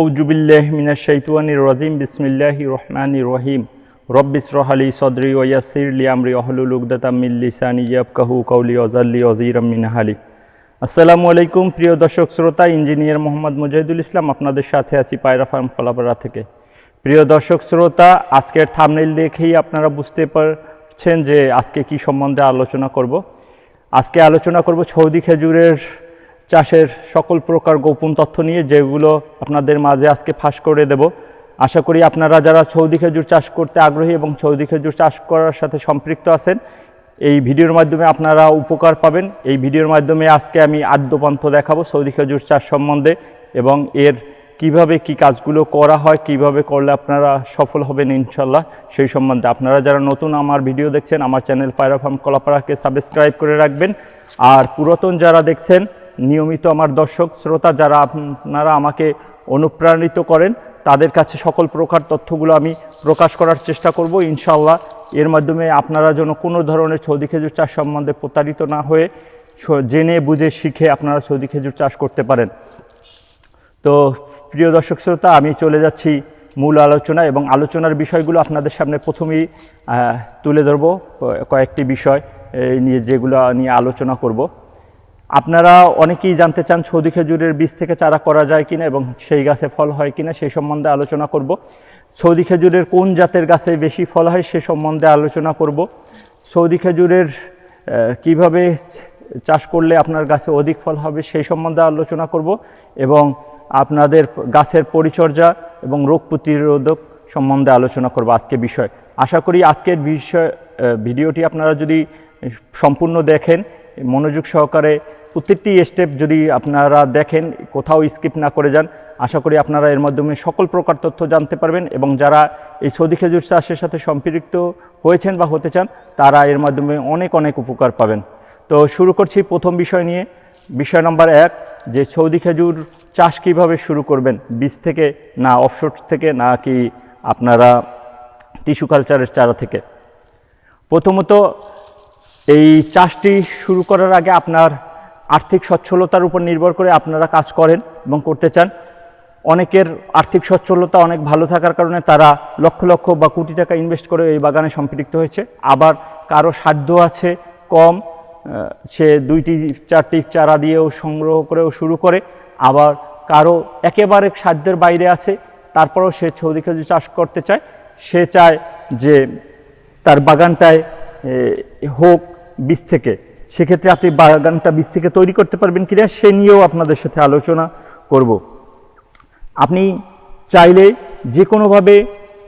আউজুবিল্লাহ মিনা শাইতানির রাজিম, বিসমিল্লাহির রহমানির রহিম। রব্বিস রহালি সদরি ওয়াসির লি আমরি আহলুল উকদাতাম মিন লিসানি ইয়াফকাহু কওলি ওয়াজাল্লি ওয়াজিরাম মিন হালি। আসসালামু আলাইকুম, প্রিয় দর্শক, শ্রোতা, ইঞ্জিনিয়ার মোহাম্মদ মুজাহিদুল ইসলাম, আপনাদের সাথে আছি পায়রা ফার্ম কলাপাড়া থেকে। প্রিয় দর্শক, শ্রোতা, আজকের থামনেল দেখেই আপনারা বুঝতে পারছেন যে আজকে কি সম্বন্ধে আলোচনা করব। আজকে আলোচনা করব সৌদি খেজুরের চাষের সকল প্রকার গোপন তথ্য নিয়ে যেগুলো আপনাদের মাঝে আজকে ফাঁস করে দেব। আশা করি আপনারা যারা সৌদি খেজুর চাষ করতে আগ্রহী এবং সৌদি খেজুর চাষ করার সাথে সম্পৃক্ত আছেন, এই ভিডিওর মাধ্যমে আপনারা উপকার পাবেন। এই ভিডিওর মাধ্যমে আজকে আমি আদ্যপান্থ দেখাবো সৌদি খেজুর চাষ সম্বন্ধে এবং এর কীভাবে কি কাজগুলো করা হয়, কীভাবে করলে আপনারা সফল হবেন ইনশাল্লাহ সেই সম্বন্ধে। আপনারা যারা নতুন আমার ভিডিও দেখছেন, আমার চ্যানেল পায়রা ফার্ম কলাপাড়াকে সাবস্ক্রাইব করে রাখবেন। আর পুরাতন যারা দেখছেন নিয়মিত আমার দর্শক, শ্রোতা যারা আপনারা আমাকে অনুপ্রাণিত করেন, তাদের কাছে সকল প্রকার তথ্যগুলো আমি প্রকাশ করার চেষ্টা করব ইনশাল্লাহ এর মাধ্যমে আপনারা যেন কোনো ধরনের সৌদি খেজুর চাষ সম্বন্ধে প্রতারিত না হয়ে জেনে বুঝে শিখে আপনারা সৌদি খেজুর চাষ করতে পারেন। তো প্রিয় দর্শক, শ্রোতা, আমি চলে যাচ্ছি মূল আলোচনা এবং আলোচনার বিষয়গুলো আপনাদের সামনে প্রথমেই তুলে ধরবো কয়েকটি বিষয় নিয়ে যেগুলো নিয়ে আলোচনা করব। আপনারা অনেকেই জানতে চান সৌদি খেজুরের বীজ থেকে চারা করা যায় কিনা এবং সেই গাছে ফল হয় কিনা সেই সম্বন্ধে আলোচনা করব। সৌদি খেজুরের কোন জাতের গাছে বেশি ফল হয় সে সম্বন্ধে আলোচনা করব। সৌদি খেজুরের কীভাবে চাষ করলে আপনার গাছে অধিক ফল হবে সেই সম্বন্ধে আলোচনা করব এবং আপনাদের গাছের পরিচর্যা এবং রোগ প্রতিরোধক সম্বন্ধে আলোচনা করব আজকে বিষয়। আশা করি আজকের বিষয় ভিডিওটি আপনারা যদি সম্পূর্ণ দেখেন মনোযোগ সহকারে প্রত্যেকটি স্টেপ যদি আপনারা দেখেন, কোথাও স্কিপ না করে যান, আশা করি আপনারা এর মাধ্যমে সকল প্রকার তথ্য জানতে পারবেন এবং যারা এই সৌদি খেজুর চাষের সাথে সম্পৃক্ত হয়েছেন বা হতে চান, তারা এর মাধ্যমে অনেক অনেক উপকার পাবেন। তো শুরু করছি প্রথম বিষয় নিয়ে। বিষয় নম্বর এক, যে সৌদি খেজুর চাষ কীভাবে শুরু করবেন? বীজ থেকে না অফশোট থেকে, নাকি আপনারা টিস্যু কালচারের চারা থেকে? প্রথমত এই চাষটি শুরু করার আগে আপনার আর্থিক সচ্ছলতার উপর নির্ভর করে আপনারা কাজ করেন এবং করতে চান। অনেকের আর্থিক সচ্ছলতা অনেক ভালো থাকার কারণে তারা লক্ষ লক্ষ বা কোটি টাকা ইনভেস্ট করে এই বাগানে সম্পৃক্ত হয়েছে। আবার কারও সাধ্য আছে কম সে দুইটি, চারটি চারা দিয়েও সংগ্রহ করেও শুরু করে। আবার কারও একেবারে সাধ্যের বাইরে আছে, তারপরেও সে সৌদি খেজুর চাষ করতে চায়। সে চায় যে তার বাগানটায় হোক বীজ থেকে। সেক্ষেত্রে আপনি বাগানটা বীজ থেকে তৈরি করতে পারবেন কিনা সে নিয়েও আপনাদের সাথে আলোচনা করব। আপনি চাইলে যে কোনোভাবে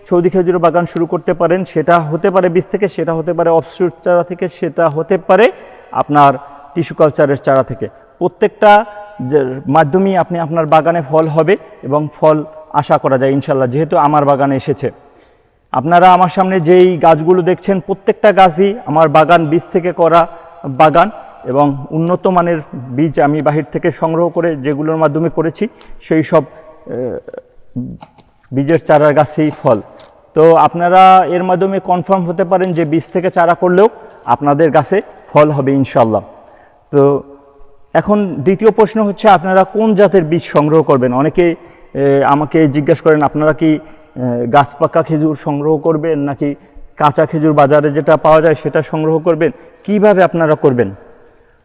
সৌদি খেজুর বাগান শুরু করতে পারেন, সেটা হতে পারে বীজ থেকে, সেটা হতে পারে অফসুট চারা থেকে, সেটা হতে পারে আপনার টিস্যু কালচারের চারা থেকে। প্রত্যেকটা মাধ্যমেই আপনি আপনার বাগানে ফল হবে এবং ফল আশা করা যায় ইনশাল্লাহ, যেহেতু আমার বাগানে এসেছে। আপনারা আমার সামনে যেই গাছগুলো দেখছেন, প্রত্যেকটা গাছই আমার বাগান বীজ থেকে করা বাগান এবং উন্নত মানের বীজ আমি বাহির থেকে সংগ্রহ করে যেগুলোর মাধ্যমে করেছি, সেই সব বীজের চারার গাছেই ফল। তো আপনারা এর মাধ্যমে কনফার্ম হতে পারেন যে বীজ থেকে চারা করলেও আপনাদের গাছে ফল হবে ইনশাল্লাহ তো এখন দ্বিতীয় প্রশ্ন হচ্ছে, আপনারা কোন জাতের বীজ সংগ্রহ করবেন? অনেকে আমাকে জিজ্ঞেস করেন, আপনারা কি গাছ পাকা খেজুর সংগ্রহ করবেন নাকি কাঁচা খেজুর বাজারে যেটা পাওয়া যায় সেটা সংগ্রহ করবেন? কীভাবে আপনারা করবেন?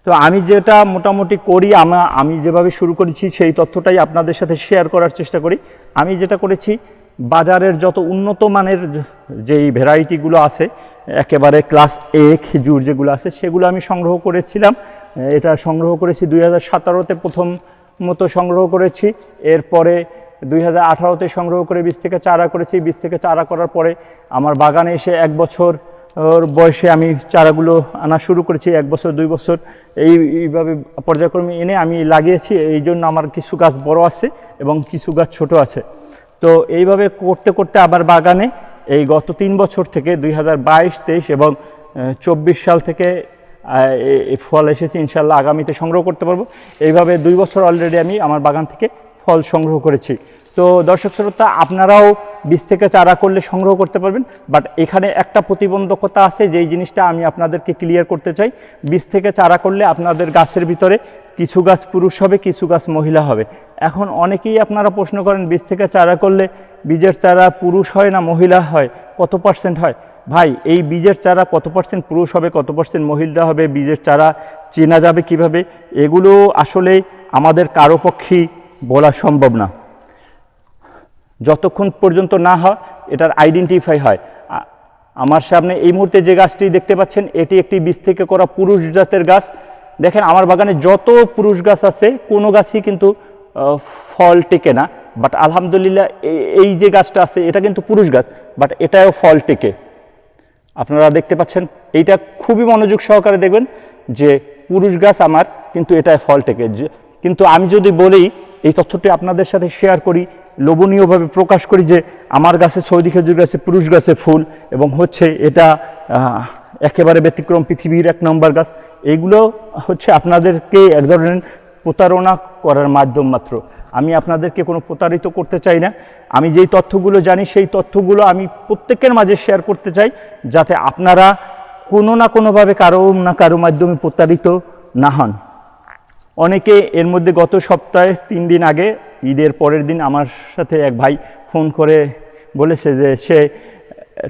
তো আমি যেটা মোটামুটি করি, আমা, আমি যেভাবে শুরু করেছি সেই তথ্যটাই আপনাদের সাথে শেয়ার করার চেষ্টা করি। আমি যেটা করেছি, বাজারের যত উন্নত মানের যেই ভ্যারাইটিগুলো আছে, একেবারে ক্লাস এ খেজুর যেগুলো আছে, সেগুলো আমি সংগ্রহ করেছিলাম। এটা সংগ্রহ করেছি দুই হাজার প্রথম মতো সংগ্রহ করেছি। এরপরে দুই হাজার আঠারোতে সংগ্রহ করে বীজ থেকে চারা করেছি। বীজ থেকে চারা করার পরে আমার বাগানে এসে এক বছর বয়সে আমি চারাগুলো আনা শুরু করেছি। এক বছর, দুই বছর এই, এইভাবে পর্যায়ক্রমে এনে আমি লাগিয়েছি। এই জন্য আমার কিছু গাছ বড় আছে এবং কিছু গাছ ছোট আছে। তো এইভাবে করতে করতে আবার বাগানে এই গত তিন বছর থেকে দুই হাজার বাইশ তেইশ এবং চব্বিশ সাল থেকে ফল এসেছে। ইনশাল্লাহ আগামীতে সংগ্রহ করতে পারব। এইভাবে দুই বছর অলরেডি আমি আমার বাগান থেকে ফল সংগ্রহ করেছি। তো দর্শক শ্রোতা, আপনারাও বীজ থেকে চারা করলে সংগ্রহ করতে পারবেন বাট এখানে একটা প্রতিবন্ধকতা আছে, যেই জিনিসটা আমি আপনাদেরকে ক্লিয়ার করতে চাই। বীজ থেকে চারা করলে আপনাদের গাছের ভিতরে কিছু গাছ পুরুষ হবে, কিছু গাছ মহিলা হবে। এখন অনেকেই আপনারা প্রশ্ন করেন, বীজ থেকে চারা করলে বীজের চারা পুরুষ হয় না মহিলা হয়? কত পার্সেন্ট হয়? ভাই, এই বীজের চারা কত পার্সেন্ট পুরুষ হবে, কত পার্সেন্ট মহিলা হবে, বীজের চারা চেনা যাবে কীভাবে? এগুলো আসলে আমাদের কারও পক্ষেই বলা সম্ভব না। যতক্ষণ পর্যন্ত না হয়, এটার আইডেন্টিফাই হয়। আমার সামনে এই মুহূর্তে যে গাছটি দেখতে পাচ্ছেন, এটি একটি বীজ থেকে করা পুরুষ জাতের গাছ। দেখেন, আমার বাগানে যত পুরুষ গাছ আছে, কোনো গাছই কিন্তু ফল টেকে না। বাট আলহামদুলিল্লাহ এই- যে গাছটা আছে, এটা কিন্তু পুরুষ গাছ বাট এটাও ফল টেকে। আপনারা দেখতে পাচ্ছেন, এইটা খুবই মনোযোগ সহকারে দেখবেন যে পুরুষ গাছ আমার, কিন্তু এটা ফল টেকে। কিন্তু আমি যদি বলি এই তথ্যটি আপনাদের সাথে শেয়ার করি, লোভনীয়ভাবে প্রকাশ করি যে আমার গাছে সৌদি খেজুর গাছে, পুরুষ গাছে ফুল এবং হচ্ছে এটা একেবারে ব্যতিক্রম পৃথিবীর এক নম্বর গাছ। এইগুলো হচ্ছে আপনাদেরকে এক ধরনের প্রতারণা করার মাধ্যম মাত্র। আমি আপনাদেরকে কোনো প্রতারিত করতে চাই না। আমি যেই তথ্যগুলো জানি, সেই তথ্যগুলো আমি প্রত্যেকের মাঝে শেয়ার করতে চাই, যাতে আপনারা কোনো না কোনোভাবে কারও না কারও মাধ্যমে প্রতারিত না হন। অনেকে এর মধ্যে গত সপ্তাহে তিন দিন আগে, ঈদের পরের দিন আমার সাথে এক ভাই ফোন করে বলেছে যে সে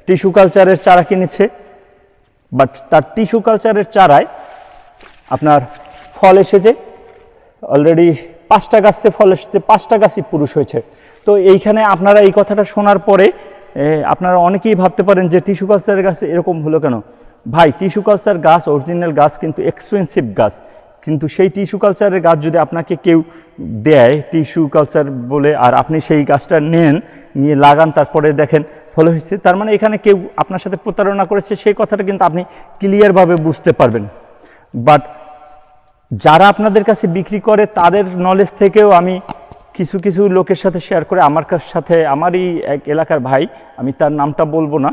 টিস্যু কালচারের চারা কিনেছে। বাট তার টিস্যু কালচারের চারায় আপনার ফল এসেছে। অলরেডি পাঁচটা গাছে ফল এসেছে, পাঁচটা গাছই পুরুষ হয়েছে। তো এইখানে আপনারা এই কথাটা শোনার পরে আপনারা অনেকেই ভাবতে পারেন যে টিস্যু কালচারের গাছ এরকম হলো কেন? ভাই, টিস্যু কালচার গাছ, অরিজিনাল গাছ কিন্তু এক্সপেন্সিভ গাছ। কিন্তু সেই টিস্যু কালচারের গাছ যদি আপনাকে কেউ দেয়, টিস্যু কালচার বলে, আর আপনি সেই গাছটা নেন, নিয়ে লাগান, তারপরে দেখেন ফল হয়েছে, তার মানে এখানে কেউ আপনার সাথে প্রতারণা করেছে, সেই কথাটা কিন্তু আপনি ক্লিয়ারভাবে বুঝতে পারবেন। বাট যারা আপনাদের কাছে বিক্রি করে, তাদের নলেজ থেকেও আমি কিছু কিছু লোকের সাথে শেয়ার করে, আমার সাথে, আমারই এক এলাকার ভাই, আমি তার নামটা বলব না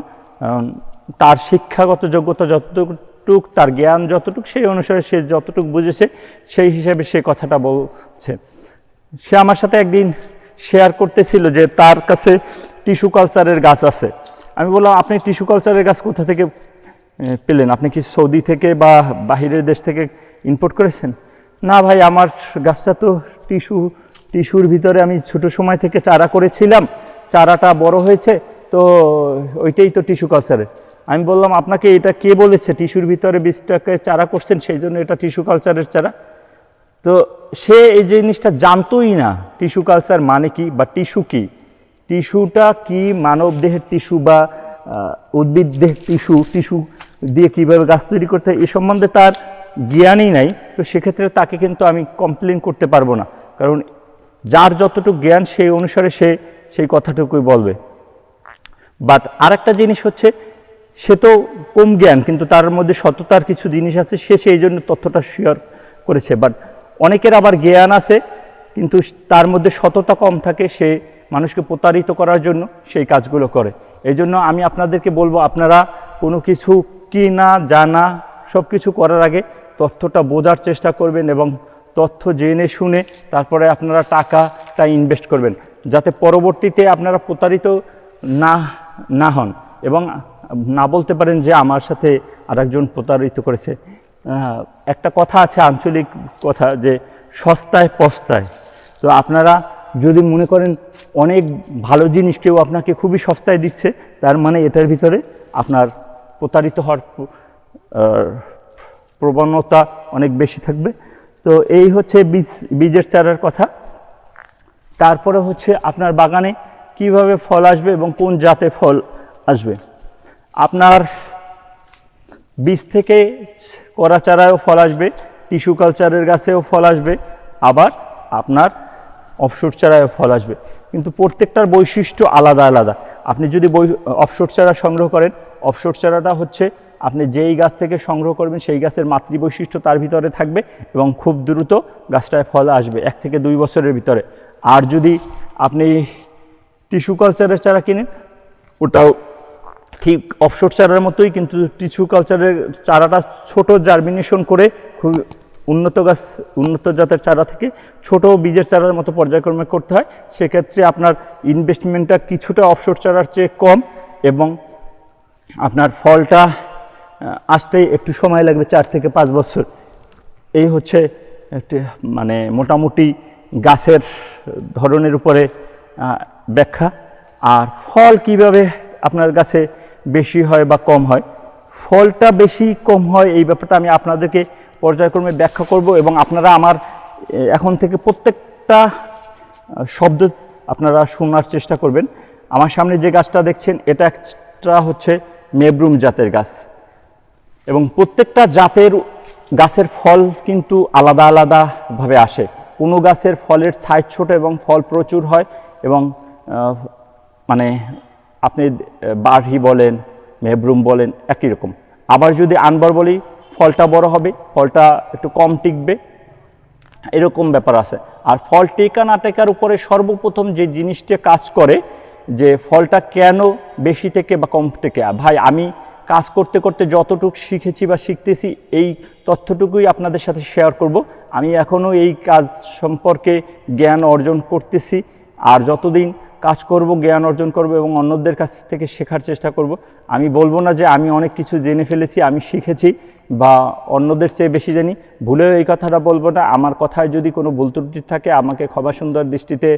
তার শিক্ষাগত যোগ্যতা যতটুক তার জ্ঞান, যতটুক সেই অনুসারে সে যতটুক বুঝেছে, সেই হিসাবে সে কথাটা বলছে। সে আমার সাথে একদিন শেয়ার করতেছিল যে তার কাছে টিস্যু কালচারের গাছ আছে। আমি বললাম, আপনি টিস্যু কালচারের গাছ কোথা থেকে পেলেন? আপনি কি সৌদি থেকে বা বাহিরের দেশ থেকে ইম্পোর্ট করেছেন? না ভাই, আমার গাছটা তো টিস্যু টিস্যুর ভিতরে আমি ছোট সময় থেকে চারা করেছিলাম। চারাটা বড় হয়েছে, তো ওইটাই তো টিস্যু কালচারের আমি বললাম, আপনাকে এটা কে বলেছে? টিস্যুর ভিতরে বীজটাকে চারা করছেন সেই জন্য এটা টিস্যু কালচারের চারা? তো সে এই জিনিসটা জানতোই না, টিস্যু কালচার মানে কি বা টিস্যু কি? টিস্যুটা কি মানব দেহের টিস্যু বা উদ্ভিদ দেহের টিস্যু টিস্যু দিয়ে কীভাবে গাছ তৈরি করতে হয়, এ সম্বন্ধে তার জ্ঞানই নাই। তো সেক্ষেত্রে তাকে কিন্তু আমি কমপ্লেন করতে পারব না। কারণ যার যতটুকু জ্ঞান, সেই অনুসারে সে সেই কথাটুকুই বলবে। বাট আরেকটা জিনিস হচ্ছে সে তো কম জ্ঞান, কিন্তু তার মধ্যে সততার কিছু জিনিস আছে, সে সেই জন্য তথ্যটা শেয়ার করেছে। বাট অনেকের আবার জ্ঞান আছে, কিন্তু তার মধ্যে সততা কম থাকে, সে মানুষকে প্রতারিত করার জন্য সেই কাজগুলো করে। এই জন্য আমি আপনাদেরকে বলব, আপনারা কোনো কিছু কি না জানা সব কিছু করার আগে তথ্যটা বোঝার চেষ্টা করবেন এবং তথ্য জেনে শুনে তারপরে আপনারা টাকাটা ইনভেস্ট করবেন, যাতে পরবর্তীতে আপনারা প্রতারিত না না হন। এবং না বলতে পারেন যে আমার সাথে আরেকজন প্রতারিত করেছে। একটা কথা আছে, আঞ্চলিক কথা যে সস্তায় পস্তায়। তো আপনারা যদি মনে করেন অনেক ভালো জিনিস কেউ আপনাকে খুবই সস্তায় দিচ্ছে, তার মানে এটার ভিতরে আপনার প্রতারিত হওয়ার প্রবণতা অনেক বেশি থাকবে। তো এই হচ্ছে বীজ, বীজের চারার কথা। তারপরে হচ্ছে আপনার বাগানে কীভাবে ফল আসবে এবং কোন জাতে ফল আসবে। আপনার বীজ থেকে করা চারায়ও ফল আসবে, টিস্যু কালচারের গাছেও ফল আসবে, আবার আপনার অফশোট চারায়ও ফল আসবে। কিন্তু প্রত্যেকটার বৈশিষ্ট্য আলাদা আলাদা। আপনি যদি বই অফশোট চারা সংগ্রহ করেন অফশোট চারাটা হচ্ছে আপনি যেই গাছ থেকে সংগ্রহ করবেন, সেই গাছের মাতৃ বৈশিষ্ট্য তার ভিতরে থাকবে এবং খুব দ্রুত গাছটায় ফল আসবে, এক থেকে দুই বছরের ভিতরে। আর যদি আপনি টিস্যু কালচারের চারা কিনেন, ওটাও ঠিক অফশোর চারার মতোই, কিন্তু টিস্যু কালচারের চারাটা ছোট জার্মিনেশন করে খুব উন্নত গাছ, উন্নত জাতের চারা থেকে ছোট বীজের চারার মতো পর্যায়ক্রমে করতে হয়। সেক্ষেত্রে আপনার ইনভেস্টমেন্টটা কিছুটা অফশোর চারার চেয়ে কম এবং আপনার ফলটা আসতে একটু সময় লাগবে চার থেকে পাঁচ বছর। এই হচ্ছে একটি মানে মোটামুটি গাছের ধরনের উপরে ব্যাখ্যা। আর ফল কীভাবে আপনার কাছে বেশি হয় বা কম হয়। ফলটা বেশি, কম হয়, এই ব্যাপারটা আমি আপনাদেরকে পর্যায়ক্রমে ব্যাখ্যা করব এবং আপনারা আমার এখন থেকে প্রত্যেকটা শব্দ আপনারা শোনার চেষ্টা করবেন। আমার সামনে যে গাছটা দেখছেন, এটা একটা হচ্ছে মেবরুম জাতের গাছ। এবং প্রত্যেকটা জাতের গাছের ফল কিন্তু আলাদা আলাদাভাবে আসে। কোনো গাছের ফলের সাইজ ছোট এবং ফল প্রচুর হয় এবং মানে আপনি বাড়হি বলেন, মেহব্রুম বলেন, একই রকম। আবার যদি আনবার বলি, ফলটা বড় হবে, ফলটা একটু কম টিকবে, এরকম ব্যাপার আছে। আর ফল টেকা না টেকার উপরে সর্বপ্রথম যে জিনিসটা কাজ করে, যে ফলটা কেন বেশি থেকে বা কম থেকে ভাই, আমি কাজ করতে করতে যতটুকু শিখেছি বা শিখতেছি, এই তথ্যটুকুই আপনাদের সাথে শেয়ার করব। আমি এখনও এই কাজ সম্পর্কে জ্ঞান অর্জন করতেছি, আর যতদিন কাজ করব, জ্ঞান অর্জন করব এবং অন্যদের কাছ থেকে শেখার চেষ্টা করব। আমি বলব না যে আমি অনেক কিছু জেনে ফেলেছি, আমি শিখেছি বা অন্যদের চেয়ে বেশি জানি। ভুলেও এই কথাটা বলব না। আমার কথায় যদি কোনো ভুল ত্রুটি থাকে, আমাকে ক্ষমা সুন্দর দৃষ্টিতে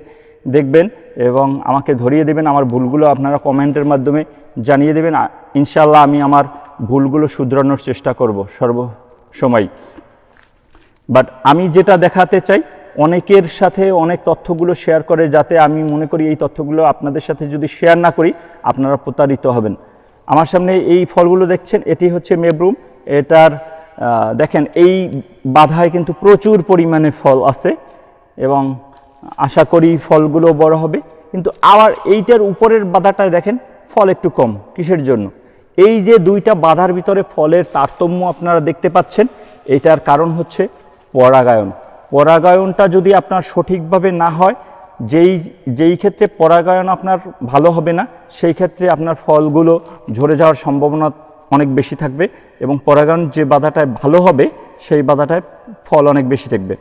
দেখবেন এবং আমাকে ধরিয়ে দেবেন। আমার ভুলগুলো আপনারা কমেন্টের মাধ্যমে জানিয়ে দেবেন। ইনশাল্লাহ আমি আমার ভুলগুলো শুধরানোর চেষ্টা করব সর্বসময়। বাট আমি যেটা দেখাতে চাই অনেকের সাথে অনেক তথ্যগুলো শেয়ার করে যাতে আমি মনে করি এই তথ্যগুলো আপনাদের সাথে যদি শেয়ার না করি, আপনারা প্রতারিত হবেন। আমার সামনে এই ফলগুলো দেখছেন, এটি হচ্ছে মেবরুম। এটার দেখেন, এই বাধায় কিন্তু প্রচুর পরিমাণে ফল আছে এবং আশা করি ফলগুলো বড় হবে। কিন্তু আবার এইটার উপরের বাধাটায় দেখেন, ফল একটু কম। কিসের জন্য? এই যে দুইটা বাধার ভিতরে ফলের তারতম্য আপনারা দেখতে পাচ্ছেন, এটার কারণ হচ্ছে পরাগায়ন। পরাগায়নটা যদি আপনার সঠিকভাবে না হয়, যেই যেই ক্ষেত্রে পরাগায়ন আপনার ভালো হবে না, সেই ক্ষেত্রে আপনার ফলগুলো ঝরে যাওয়ার সম্ভাবনা অনেক বেশি থাকবে এবং পরাগায়ন যে বাধাটায় ভালো হবে, সেই বাধাটায় ফল অনেক বেশি থাকবে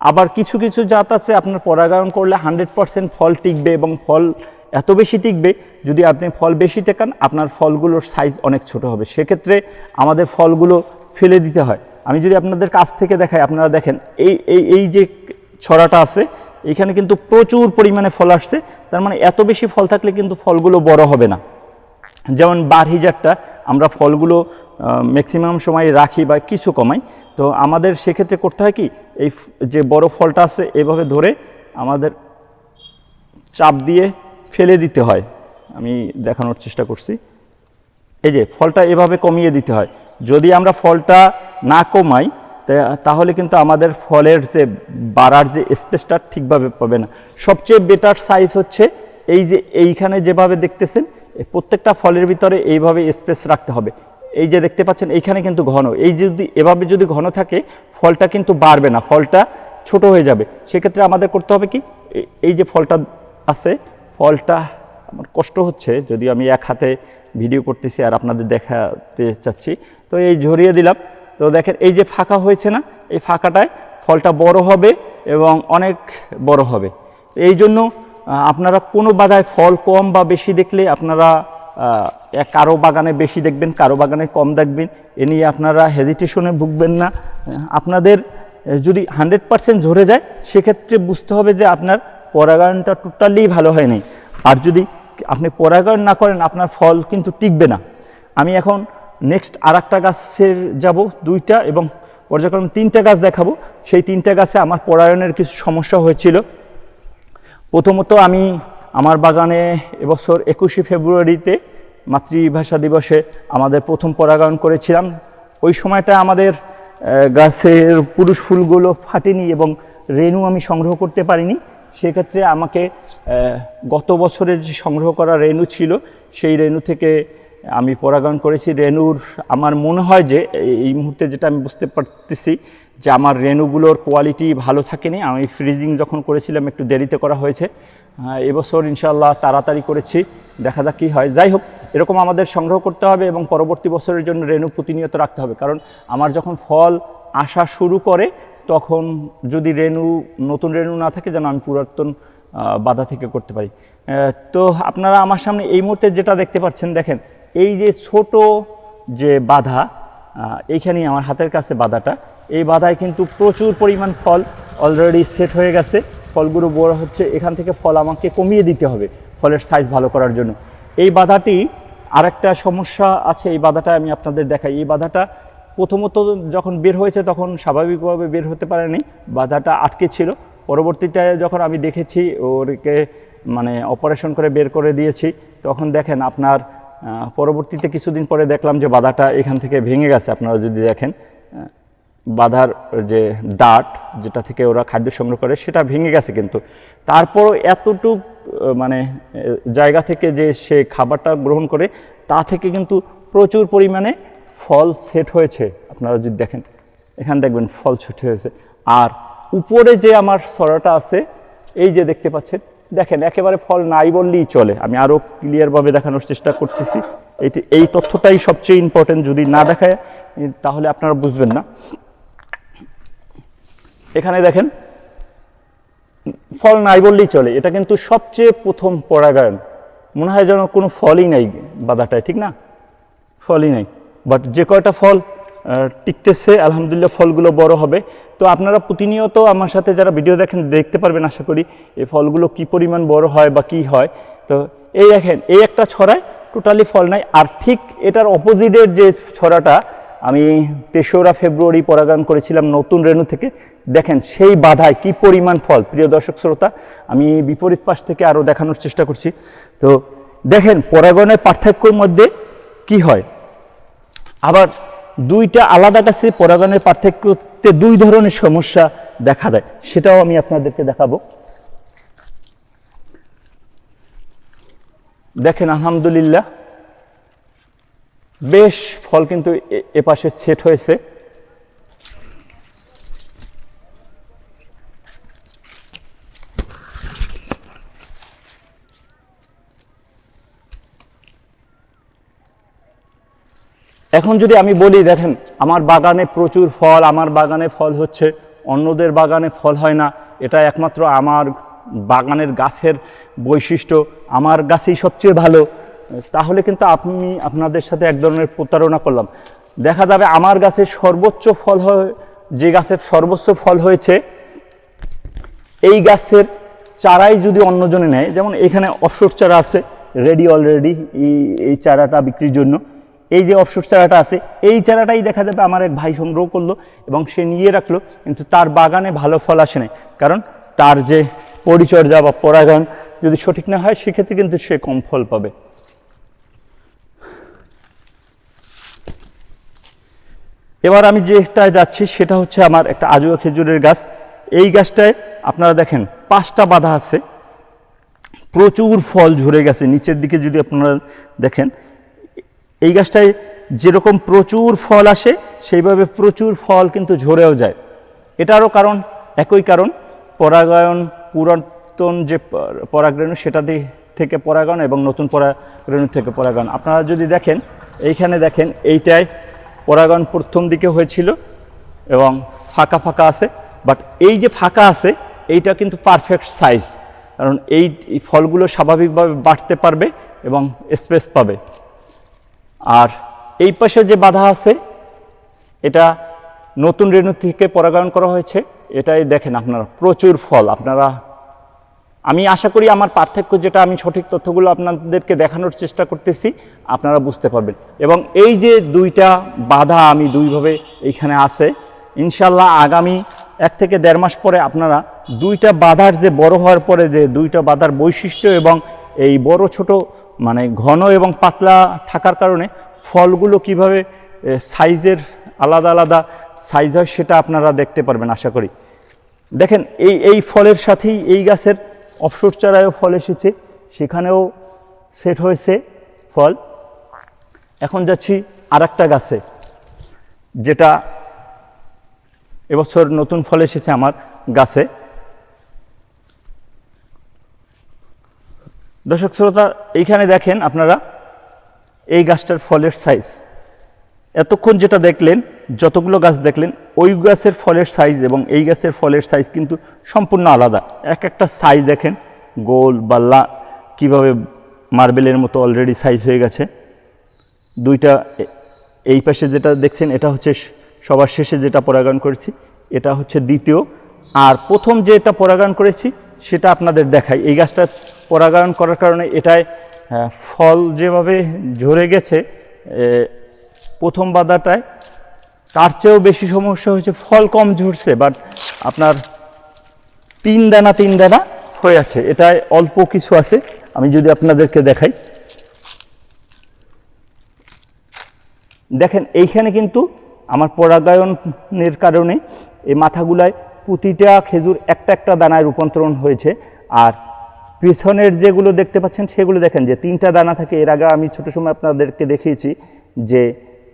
আবার কিছু কিছু জাত আছে, আপনার পরাগায়ন করলে হান্ড্রেড পারসেন্ট ফল টিকবে এবং ফল এত বেশি টিকবে, যদি আপনি ফল বেশি টেকান, আপনার ফলগুলোর সাইজ অনেক ছোট হবে। সেক্ষেত্রে আমাদের ফলগুলো ফেলে দিতে হয়। আমি যদি আপনাদের কাছ থেকে দেখাই, আপনারা দেখেন, এই এই এই যে ছড়াটা আছে, এখানে কিন্তু প্রচুর পরিমাণে ফল আসছে। তার মানে এত বেশি ফল থাকলে কিন্তু ফলগুলো বড় হবে না। যেমন বারহিজারটা, আমরা ফলগুলো ম্যাক্সিমাম সময় রাখি বা কিছু কমাই। তো আমাদের সেক্ষেত্রে করতে হয় কি, এই যে বড় ফলটা আছে, এভাবে ধরে আমাদের চাপ দিয়ে ফেলে দিতে হয়। আমি দেখানোর চেষ্টা করছি। এই যে, ফলটা এভাবে কমিয়ে দিতে হয়। যদি আমরা ফলটা না কমাই তাহলে কিন্তু আমাদের ফলের যে বাড়ার যে স্পেসটা ঠিকভাবে পাবে না। সবচেয়ে বেটার সাইজ হচ্ছে এই যে এইখানে যেভাবে দেখতেছেন প্রত্যেকটা ফলের ভিতরে এইভাবে স্পেস রাখতে হবে। এই যে দেখতে পাচ্ছেন, এইখানে কিন্তু ঘন। এই যদি, এভাবে যদি ঘন থাকে, ফলটা কিন্তু বাড়বে না, ফলটা ছোট হয়ে যাবে। সেক্ষেত্রে আমাদের করতে হবে কি এই যে ফলটা আছে, ফলটা আমার কষ্ট হচ্ছে যদি আমি এক হাতে ভিডিও করতেছি আর আপনাদের দেখাতে চাচ্ছি। তো এই ঝরিয়ে দিলাম। তো দেখেন, এই যে ফাঁকা হয়েছে না, এই ফাঁকাটায় ফলটা বড় হবে এবং অনেক বড় হবে। এই জন্য আপনারা কোনো বাধায় ফল কম বা বেশি দেখলে আপনারা কারও বাগানে বেশি দেখবেন, কারও বাগানে কম দেখবেন, এ নিয়ে আপনারা হেজিটেশনে ভুগবেন না। আপনাদের যদি হান্ড্রেড পার্সেন্ট ঝরে যায়, সেক্ষেত্রে বুঝতে হবে যে আপনার পরাগায়নটা টোটালি ভালো হয়নি। আর যদি আপনি পরাগায়ন না করেন, আপনার ফল কিন্তু টিকবে না। আমি এখন নেক্সট আর একটা গাছের যাব, দুইটা এবং পর্যায়ক্রমে তিনটা গাছ দেখাবো। সেই তিনটা গাছে আমার পরায়নের কিছু সমস্যা হয়েছিল। প্রথমত আমি আমার বাগানে এবছর একুশে ফেব্রুয়ারিতে মাতৃভাষা দিবসে আমাদের প্রথম পরাগায়ন করেছিলাম। ওই সময়টা আমাদের গাছের পুরুষ ফুলগুলো ফাটেনি এবং রেণু আমি সংগ্রহ করতে পারিনি। সেক্ষেত্রে আমাকে গত বছরের যে সংগ্রহ করা রেণু ছিল, সেই রেণু থেকে আমি পরাগায়ন করেছি রেণুর। আমার মনে হয় যে এই- মুহূর্তে যেটা আমি বুঝতে পারতেছি যে আমার রেণুগুলোর কোয়ালিটি ভালো থাকেনি। আমি ফ্রিজিং যখন করেছিলাম, একটু দেরিতে করা হয়েছে। এবছর ইনশাল্লাহ তাড়াতাড়ি করেছি। দেখা যাক কী হয়। যাই হোক, এরকম আমাদের সংগ্রহ করতে হবে এবং পরবর্তী বছরের জন্য রেণু প্রতিনিয়ত রাখতে হবে। কারণ আমার যখন ফল আসা শুরু করে, তখন যদি রেণু, নতুন রেণু না থাকে, যেন আমি পুরাতন বাধা থেকে করতে পারি। তো আপনারা আমার সামনে এই মুহূর্তে যেটা দেখতে পাচ্ছেন, দেখেন এই যে ছোট যে বাধা এইখানেই আমার হাতের কাছে বাধাটা। এই বাধায় কিন্তু প্রচুর পরিমাণ ফল অলরেডি সেট হয়ে গেছে। ফলগুলো বড় হচ্ছে, এখান থেকে ফল আমাকে কমিয়ে দিতে হবে ফলের সাইজ ভালো করার জন্য। এই বাধাটি আরেকটা সমস্যা আছে, এই বাধাটা আমি আপনাদের দেখাই। এই বাধাটা প্রথমত যখন বের হয়েছে তখন স্বাভাবিকভাবে বের হতে পারেনি, বাধাটা আটকে ছিল। পরবর্তীতে যখন আমি দেখেছি, ওরকে মানে অপারেশন করে বের করে দিয়েছি, তখন দেখেন আপনার পরবর্তীতে কিছুদিন পরে দেখলাম যে বাধাটা এখান থেকে ভেঙে গেছে। আপনারা যদি দেখেন বাধার যে ডাট যেটা থেকে ওরা খাদ্য সংগ্রহ করে, সেটা ভেঙে গেছে কিন্তু। তারপরও এতটুক মানে জায়গা থেকে যে সে খাবারটা গ্রহণ করে, তা থেকে কিন্তু প্রচুর পরিমাণে ফল সেট হয়েছে। আপনারা যদি দেখেন, এখানে দেখবেন ফল সেট হয়েছে। আর উপরে যে আমার সরাটা আছে, এই যে দেখতে পাচ্ছেন দেখেন, একেবারে ফল নাই বললেই চলে। আমি আরও ক্লিয়ারভাবে দেখানোর চেষ্টা করতেছি। এইটি এই তথ্যটাই সবচেয়ে ইম্পর্টেন্ট যদি না দেখায়, তাহলে আপনারা বুঝবেন না। এখানে দেখেন, ফল নাই বললেই চলে। এটা কিন্তু সবচেয়ে প্রথম পরাগায়ন। মনে হয় যেন কোনো ফলই নাই বাধাটায়, ঠিক না? ফলই নাই। বাট যে কয়টা ফল টিকতেছে, আলহামদুলিল্লাহ ফলগুলো বড় হবে। তো আপনারা প্রতিনিয়ত আমার সাথে যারা ভিডিও দেখেন, দেখতে পারবেন আশা করি এই ফলগুলো কি পরিমাণ বড় হয় বা কি হয়। তো এই দেখেন, এই একটা ছড়ায়, টোটালি ফল নাই। আর ঠিক এটার অপোজিটের যে ছড়াটা, আমি তেসরা ফেব্রুয়ারি পরাগায়ন করেছিলাম নতুন রেণু থেকে। দেখেন সেই বাধায় কি পরিমাণ ফল। প্রিয় দর্শক শ্রোতা, আমি বিপরীত পাশ থেকে আরও দেখানোর চেষ্টা করছি। তো দেখেন, পরাগণের পার্থক্যর মধ্যে কি হয়? আবার দুইটা আলাদা গাছে পরাগণের পার্থক্যতে দুই ধরনের সমস্যা দেখা দেয়। সেটাও আমি আপনাদেরকে দেখাবো। দেখেন, আলহামদুলিল্লাহ, বেশ ফল কিন্তু এপাশে সেট হয়েছে। এখন যদি আমি বলি, দেখেন, আমার বাগানে প্রচুর ফল, আমার বাগানে ফল হচ্ছে, অন্যদের বাগানে ফল হয় না, এটা একমাত্র আমার বাগানের গাছের বৈশিষ্ট্য, আমার গাছেই সবচেয়ে ভালো, তাহলে কিন্তু আপনি আপনাদের সাথে এক ধরনের প্রতারণা করলাম। দেখা যাবে আমার গাছের সর্বোচ্চ ফল হয়, যে গাছের সর্বোচ্চ ফল হয়েছে, এই গাছের চারাই যদি অন্যজনে নেয়, যেমন এখানে অশ্বর চারা আছে রেডি অলরেডি এই চারাটা বিক্রির জন্য। এই যে অবসর চারাটা আছে, এই চারাটাই দেখা যাবে আমার এক ভাই সংগ্রহ করল এবং সে নিয়ে রাখল, কিন্তু তার বাগানে ভালো ফল আসে নাই। কারণ তার যে পরিচর্যা বা পরাগায়ন যদি সঠিক না হয়, সেক্ষেত্রে কিন্তু সে কম ফল পাবে। এবার আমি যেটা যাচ্ছি, সেটা হচ্ছে আমার একটা আজুয়া খেজুরের গাছ। এই গাছটায় আপনারা দেখেন, পাঁচটা বাধা আছে। প্রচুর ফল ঝরে গেছে। নিচের দিকে যদি আপনারা দেখেন এই গাছটায় যেরকম প্রচুর ফল আসে, সেইভাবে প্রচুর ফল কিন্তু ঝরেও যায়। এটারও কারণ, একই কারণ, পরাগায়ন পুরাতন যে পরাগরেণু, সেটা থেকে পরাগায়ন এবং নতুন পরাগরেণু থেকে পরাগায়ন। আপনারা যদি দেখেন, এইখানে দেখেন, এইটায় পরাগায়ন প্রথম দিকে হয়েছিল এবং ফাঁকা ফাঁকা আছে, বাট এই যে ফাঁকা আছে, এইটা কিন্তু পারফেক্ট সাইজ। কারণ এই ফলগুলো স্বাভাবিকভাবে বাড়তে পারবে এবং স্পেস পাবে। আর এই পাশে যে বাধা আছে, এটা নতুন রেণু থেকে পরাগায়ন করা হয়েছে। এটাই দেখেন আপনারা, প্রচুর ফল। আপনারা, আমি আশা করি আমার পার্থক্য যেটা, আমি সঠিক তথ্যগুলো আপনাদেরকে দেখানোর চেষ্টা করতেছি, আপনারা বুঝতে পারবেন। এবং এই যে দুইটা বাধা আমি দুইভাবে এইখানে আছে ইনশাল্লাহ আগামী এক থেকে দেড় মাস পরে আপনারা দুইটা বাধার যে বড় হওয়ার পরে যে দুইটা বাধার বৈশিষ্ট্য এবং এই বড় ছোট মানে ঘন এবং পাতলা থাকার কারণে ফলগুলো কীভাবে সাইজের আলাদা আলাদা সাইজ হয় সেটা আপনারা দেখতে পারবেন, আশা করি। দেখেন, এই এই ফলের সাথেই এই গাছের অবসর চারায়ও ফল এসেছে, সেখানেও সেট হয়েছে ফল। এখন যাচ্ছি আর গাছে, যেটা এবছর নতুন ফল এসেছে আমার গাছে। দর্শক শ্রোতা, এইখানে দেখেন আপনারা এই গাছটার ফলের সাইজ এতক্ষণ যেটা দেখলেন, যতগুলো গাছ দেখলেন, ওই গাছের ফলের সাইজ এবং এই গাছের ফলের সাইজ কিন্তু সম্পূর্ণ আলাদা। এক একটা সাইজ দেখেন, গোল বা লা কীভাবে মার্বেলের মতো অলরেডি সাইজ হয়ে গেছে। দুইটা এই পাশে যেটা দেখছেন, এটা হচ্ছে সবার শেষে যেটা পরাগায়ন করেছি, এটা হচ্ছে দ্বিতীয়। আর প্রথম যেটা পরাগায়ন করেছি সেটা আপনাদের দেখাই। এই গাছটা পরাগায়ন করার কারণে এটায় ফল যেভাবে ঝরে গেছে প্রথম বাদাটায় তার চেয়েও বেশি সমস্যা হয়েছে ফল কম ঝরছে বাট আপনার তিন দানা তিন দানা হয়ে আছে। এটায় অল্প কিছু আছে, আমি যদি আপনাদেরকে দেখাই। দেখেন, এইখানে কিন্তু আমার পরাগায়নের কারণে এই মাথাগুলায় প্রতিটা খেজুর একটা একটা দানায় রূপান্তরণ হয়েছে। আর পিছনের যেগুলো দেখতে পাচ্ছেন, সেগুলো দেখেন যে তিনটা দানা থাকে। এর আগে আমি ছোটো সময় আপনাদেরকে দেখিয়েছি যে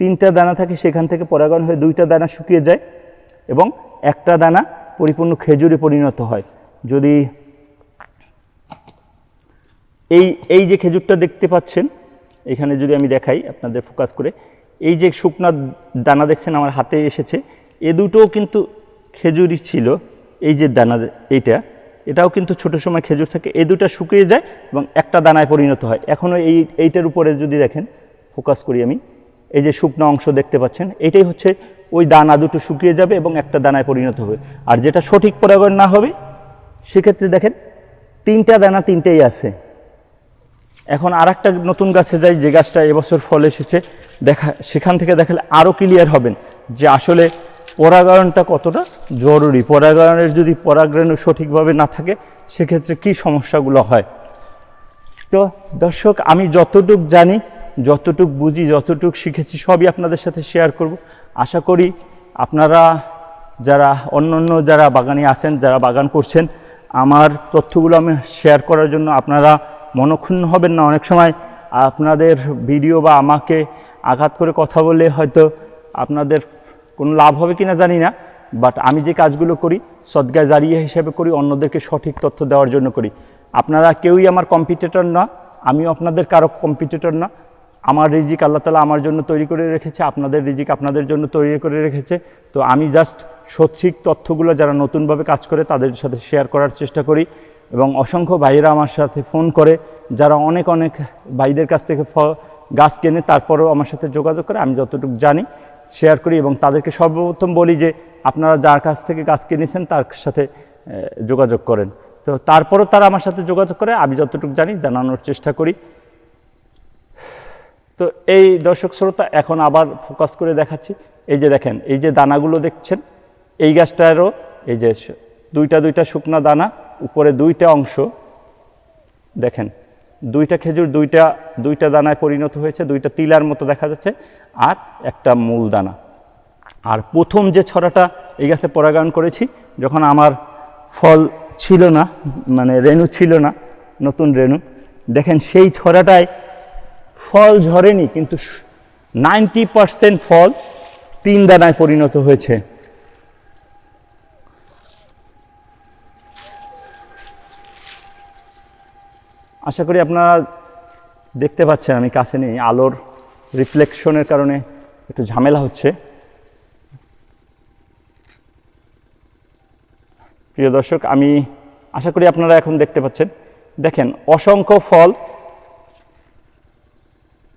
তিনটা দানা থাকে, সেখান থেকে পরাগায়ন হয়ে দুইটা দানা শুকিয়ে যায় এবং একটা দানা পরিপূর্ণ খেজুরে পরিণত হয়। যদি এই এই যে খেজুরটা দেখতে পাচ্ছেন, এখানে যদি আমি দেখাই আপনাদের ফোকাস করে, এই যে শুকনা দানা দেখছেন, আমার হাতে এসেছে। এ দুটোও কিন্তু খেজুরই ছিল। এই যে দানা এইটা, এটাও কিন্তু ছোট সময় খেজুর থাকে। এই দুটো শুকিয়ে যায় এবং একটা দানায় পরিণত হয়। এখনও এই এইটার উপরে যদি দেখেন ফোকাস করি আমি, এই যে শুকনো অংশ দেখতে পাচ্ছেন, এটাই হচ্ছে ওই দানা দুটো শুকিয়ে যাবে এবং একটা দানায় পরিণত হবে। আর যেটা সঠিক পরাগণ না হবে, সেক্ষেত্রে দেখেন, তিনটা দানা তিনটেই আছে। এখন আর একটা নতুন গাছে যাই, যে গাছটা এবছর ফল এসেছে, দেখা, সেখান থেকে দেখালে আরও ক্লিয়ার হবেন যে আসলে পরাগায়নটা কতটা জরুরি? পরাগায়নের যদি পরাগায়ন সঠিকভাবে না থাকে, সেক্ষেত্রে কী সমস্যাগুলো হয়? তো দর্শক, আমি যতটুক জানি, যতটুক বুঝি, যতটুক শিখেছি, সবই আপনাদের সাথে শেয়ার করব। আশা করি আপনারা যারা, অন্য অন্য যারা বাগানে আছেন, যারা বাগান করছেন, আমার তথ্যগুলো আমি শেয়ার করার জন্য আপনারা মনক্ষুণ্ণ হবেন না। অনেক সময় আপনাদের ভিডিও বা আমাকে আঘাত করে কথা বলে হয়তো আপনাদের কোনো লাভ হবে কিনা জানি না বাট আমি যে কাজগুলো করি, সদগায় জারিয়া হিসেবে করি, অন্যদেরকে সঠিক তথ্য দেওয়ার জন্য করি। আপনারা কেউই আমার কম্পিটিটর না, আমিও আপনাদের কারও কম্পিটিটর না। আমার রিজিক আল্লাহ তালা আমার জন্য তৈরি করে রেখেছে, আপনাদের রিজিক আপনাদের জন্য তৈরি করে রেখেছে। তো আমি জাস্ট সঠিক তথ্যগুলো যারা নতুনভাবে কাজ করে, তাদের সাথে শেয়ার করার চেষ্টা করি। এবং অসংখ্য ভাইয়েরা আমার সাথে ফোন করে, যারা অনেক অনেক ভাইদের কাছ থেকে গাছ কেনে, তারপরেও আমার সাথে যোগাযোগ করে, আমি যতটুকু জানি। শেয়ার করি এবং তাদেরকে সর্বপ্রথম বলি যে আপনারা যার কাছ থেকে গাছ কিনেছেন, তার সাথে যোগাযোগ করেন। তো তারপরও তারা আমার সাথে যোগাযোগ করে, আমি যতটুকু জানি জানানোর চেষ্টা করি। তো এই দর্শক শ্রোতা, এখন আবার ফোকাস করে দেখাচ্ছি। এই যে দেখেন, এই যে দানাগুলো দেখছেন, এই গাছটারও, এই যে দুইটা দুইটা শুকনা দানা, উপরে দুইটা অংশ। দেখেন দুইটা খেজুর, দুইটা দুইটা দানায় পরিণত হয়েছে, দুইটা তিলার মতো দেখা যাচ্ছে, আর একটা মূল দানা। আর প্রথম যে ছড়াটা এই গাছে পরাগায়ন করেছি, যখন আমার ফল ছিল না মানে রেণু ছিল না, নতুন রেণু, দেখেন সেই ছড়াটায় ফল ঝরেনি, কিন্তু নাইনটি পারসেন্ট ফল তিন দানায় পরিণত হয়েছে। আশা করি আপনারা দেখতে পাচ্ছেন, আমি কাছে নেই। আলোর রিফ্লেকশনের কারণে একটু ঝামেলা হচ্ছে। প্রিয় দর্শক, আমি আশা করি আপনারা এখন দেখতে পাচ্ছেন। দেখেন, অসংখ্য ফল।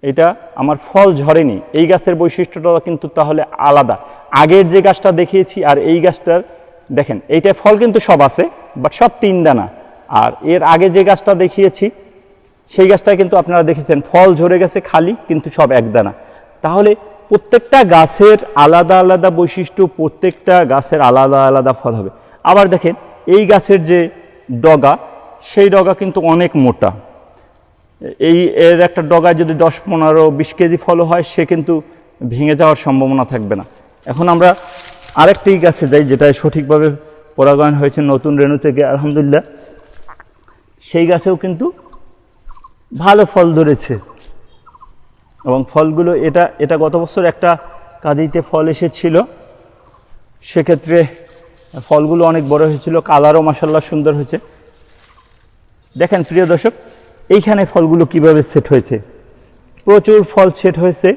এটা আমার ফল ঝরেনি। এই গাছের বৈশিষ্ট্যটা কিন্তু তাহলে আলাদা। আগের যে গাছটা দেখিয়েছি আর এই গাছটার, দেখেন, এইটা ফল কিন্তু সব আছে, বাট সব তিন দানা। আর এর আগে যে গাছটা দেখিয়েছি, সেই গাছটা কিন্তু আপনারা দেখেছেন, ফল ঝরে গেছে খালি, কিন্তু সব এক দানা। তাহলে প্রত্যেকটা গাছের আলাদা আলাদা বৈশিষ্ট্য, প্রত্যেকটা গাছের আলাদা আলাদা ফল হবে। আবার দেখেন, এই গাছের যে ডগা, সেই ডগা কিন্তু অনেক মোটা। এই, এর একটা ডগায় যদি দশ, পনেরো, বিশ কেজি ফল হয়, সে কিন্তু ভেঙে যাওয়ার সম্ভাবনা থাকবে না। এখন আমরা আরেকটি গাছে যাই যেটা সঠিকভাবে পরাগায়ন হয়েছে, নতুন রেণু থেকে আলহামদুলিল্লাহ। সেই গাছেও কিন্তু ভালো ফল ধরেছে। এবং ফলগুলো এটা এটা গত বছর একটা কাঁদিতে ফল এসেছিল। সেক্ষেত্রে ফলগুলো অনেক বড় হয়েছিল, কালারও মাসাল্লাহ সুন্দর হয়েছে। দেখেন প্রিয় দর্শক, এইখানে ফলগুলো কীভাবে সেট হয়েছে? প্রচুর ফল সেট হয়েছে।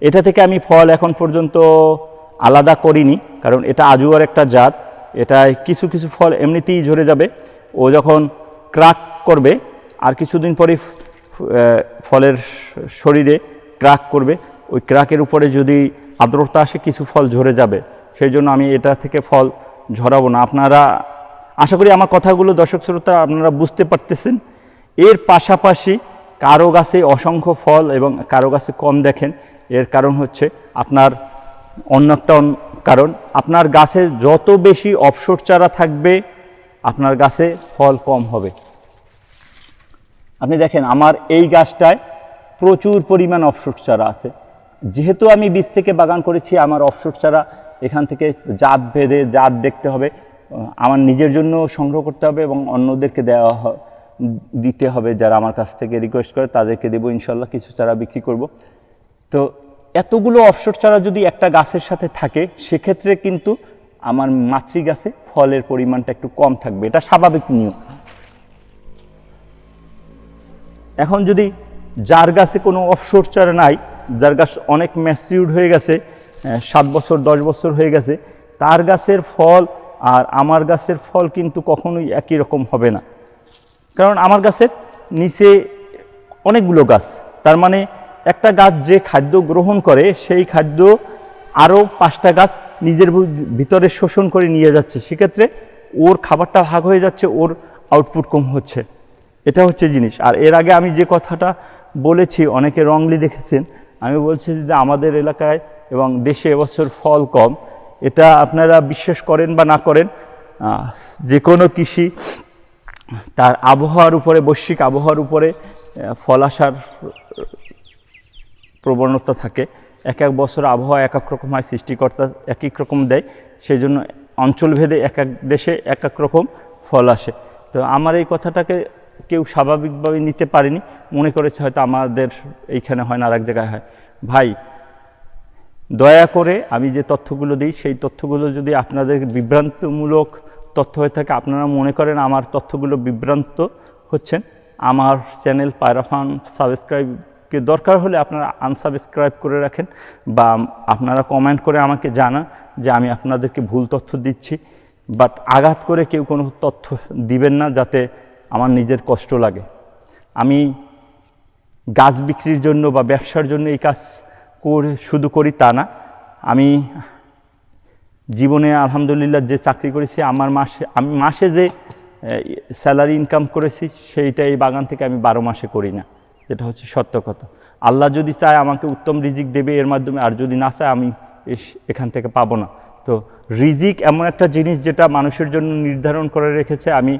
এটা থেকে আমি ফল এখন পর্যন্ত আলাদা করিনি, কারণ এটা আজুয়ার একটা জাত। এটায় কিছু কিছু ফল এমনিতেই ঝরে যাবে। ও যখন ক্রাক করবে আর কিছুদিন আহ, ফলের শরীরে ক্রাক করবে। ওই ক্রাকের উপরে যদি আর্দ্রতা আসে কিছু ফল ঝরে যাবে। সেই জন্য আমি এটা থেকে ফল ঝরাবো না। আপনারা আশা করি আমার কথাগুলো দর্শক শ্রোতা আপনারা বুঝতে পারতেছেন। এর পাশাপাশি কারও গাছে অসংখ্য ফল এবং কারও গাছে কম দেখেন। এর কারণ হচ্ছে আপনার অন্য একটা কারণ আপনার গাছে যত বেশি অবসর চারা থাকবে আপনার গাছে ফল কম হবে। আপনি দেখেন, আমার এই গাছটায় প্রচুর পরিমাণ অফসোট চারা আছে। যেহেতু আমি বীজ থেকে বাগান করেছি, আমার অফসোট চারা এখান থেকে জাত ভেদে, জাত দেখতে হবে, আমার নিজের জন্য সংগ্রহ করতে হবে এবং অন্যদেরকে দেওয়া দিতে হবে যারা আমার কাছ থেকে রিকোয়েস্ট করে, তাদেরকে দেবো, ইনশাল্লাহ কিছু চারা বিক্রি করব। তো এতগুলো অফসর চারা যদি একটা গাছের সাথে থাকে, সেক্ষেত্রে কিন্তু আমার মাতৃ গাছে ফলের পরিমাণটা একটু কম থাকবে। এটা স্বাভাবিক নিয়ম। এখন যদি যার গাছে কোনো অফসোর চারা নাই, যার গাছ অনেক ম্যাচিউড হয়ে গেছে সাত বছর, দশ বছর হয়ে গেছে, তার গাছের ফল আর আমার গাছের ফল কিন্তু কখনোই একই রকম হবে না। কারণ আমার গাছের নিচে অনেকগুলো গাছ, তার মানে একটা গাছ যে খাদ্য গ্রহণ করে, সেই খাদ্য আরও পাঁচটা গাছ নিজের ভিতরে শোষণ করে নিয়ে যাচ্ছে। সেক্ষেত্রে ওর খাবারটা ভাগ হয়ে যাচ্ছে, ওর আউটপুট কম হচ্ছে। এটা হচ্ছে জিনিস। আর এর আগে আমি যে কথাটা বলেছি, অনেকে রংলি দেখেছেন, আমি বলছি যে আমাদের এলাকায় এবং দেশে এবছর ফল কম। এটা আপনারা বিশ্বাস করেন বা না করেন যে কোনো কৃষি, তার আবহাওয়ার উপরে, বৈশ্বিক আবহাওয়ার উপরে ফল আসার প্রবণতা থাকে। এক এক বছর আবহাওয়া এক এক রকম হয়, সৃষ্টিকর্তা এক এক রকম দেয় সেই জন্য অঞ্চলভেদে এক এক দেশে এক এক রকম ফল আসে। তো আমার এই কথাটাকে কেউ স্বাভাবিকভাবে নিতে পারেনি। মনে করেছে হয়তো আমাদের এইখানে হয় না আর এক জায়গায় হয়। ভাই, দয়া করে আমি যে তথ্যগুলো দিই, সেই তথ্যগুলো যদি আপনাদের বিভ্রান্তমূলক তথ্য হয়ে থাকে, আপনারা মনে করেন আমার তথ্যগুলো বিভ্রান্ত হচ্ছেন, আমার চ্যানেল পায়রাফান সাবস্ক্রাইবকে দরকার হলে আপনারা আনসাবস্ক্রাইব করে রাখেন বা আপনারা কমেন্ট করে আমাকে জানান যে আমি আপনাদেরকে ভুল তথ্য দিচ্ছি। বাট আঘাত করে কেউ কোনো তথ্য দিবেন না, যাতে আমার নিজের কষ্ট লাগে। আমি গাছ বিক্রির জন্য বা ব্যবসার জন্য এই কাজ করে, শুধু করি তা না। আমি জীবনে আলহামদুলিল্লাহ যে চাকরি করেছি, আমার মাসে, আমি মাসে যে স্যালারি ইনকাম করেছি, সেইটা এই বাগান থেকে আমি বারো মাসে করি না। যেটা হচ্ছে সত্য কথা। আল্লাহ যদি চায় আমাকে উত্তম রিজিক দেবে এর মাধ্যমে, আর যদি না চায় আমি এখান থেকে পাবো না। তো রিজিক এমন একটা জিনিস যেটা মানুষের জন্য নির্ধারণ করে রেখেছে। আমি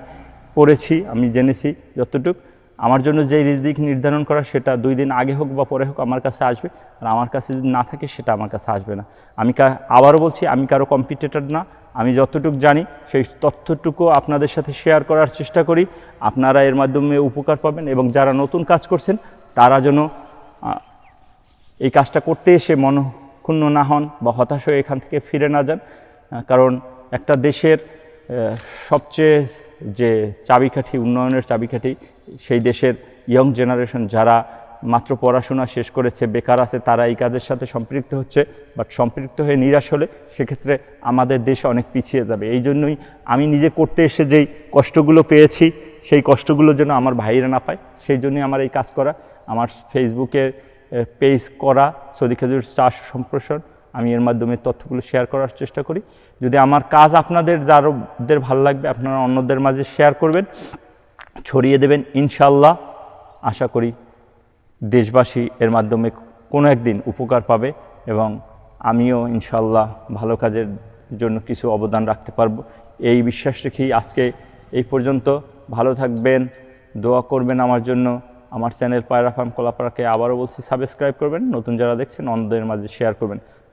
পড়েছি, আমি জেনেছি যতটুকু। আমার জন্য যে রিজিক নির্ধারণ করা সেটা দুই দিন আগে হোক বা পরে হোক আমার কাছে আসবে। আর আমার কাছে যদি না থাকে সেটা আমার কাছে আসবে না। আমি আবারও বলছি, আমি কারও কম্পিটিটর না। আমি যতটুকু জানি সেই তথ্যটুকু আপনাদের সাথে শেয়ার করার চেষ্টা করি। আপনারা এর মাধ্যমে উপকার পাবেন এবং যারা নতুন কাজ করছেন, তারা যেন এই কাজটা করতে এসে মনক্ষুণ্ণ না হন বা হতাশ হয়ে এখান থেকে ফিরে না যান। কারণ একটা দেশের সবচেয়ে যে চাবিকাঠি, উন্নয়নের চাবিকাঠি সেই দেশের ইয়ং জেনারেশন যারা মাত্র পড়াশোনা শেষ করেছে, বেকার আছে, তারা এই কাজের সাথে সম্পৃক্ত হচ্ছে। বাট সম্পৃক্ত হয়ে নিরাশ হলে সেক্ষেত্রে আমাদের দেশ অনেক পিছিয়ে যাবে। এই জন্যই আমি নিজে করতে এসে যেই কষ্টগুলো পেয়েছি, সেই কষ্টগুলো যেন আমার ভাইরা না পায়, সেই জন্যই আমার এই কাজ করা। আমার ফেসবুকে পেজ করা, সদি খেজুর চাষ সম্প্রসারণ আমি এর মাধ্যমে তথ্যগুলো শেয়ার করার চেষ্টা করি। যদি আমার কাজ আপনাদের যাদের ভালো লাগবে, আপনারা অন্যদের মাঝে শেয়ার করবেন, ছড়িয়ে দেবেন ইনশাল্লাহ আশা করি দেশবাসী এর মাধ্যমে কোনো একদিন উপকার পাবে এবং আমিও ইনশাল্লাহ ভালো কাজের জন্য কিছু অবদান রাখতে পারব। এই বিশ্বাস রেখেই আজকে এই পর্যন্ত। ভালো থাকবেন, দোয়া করবেন আমার জন্য। আমার চ্যানেল পায়রা ফার্ম কলাপাড়াকে আবারও বলছি, সাবস্ক্রাইব করবেন, নতুন যারা দেখছেন, অন্যদের মাঝে শেয়ার করবেন।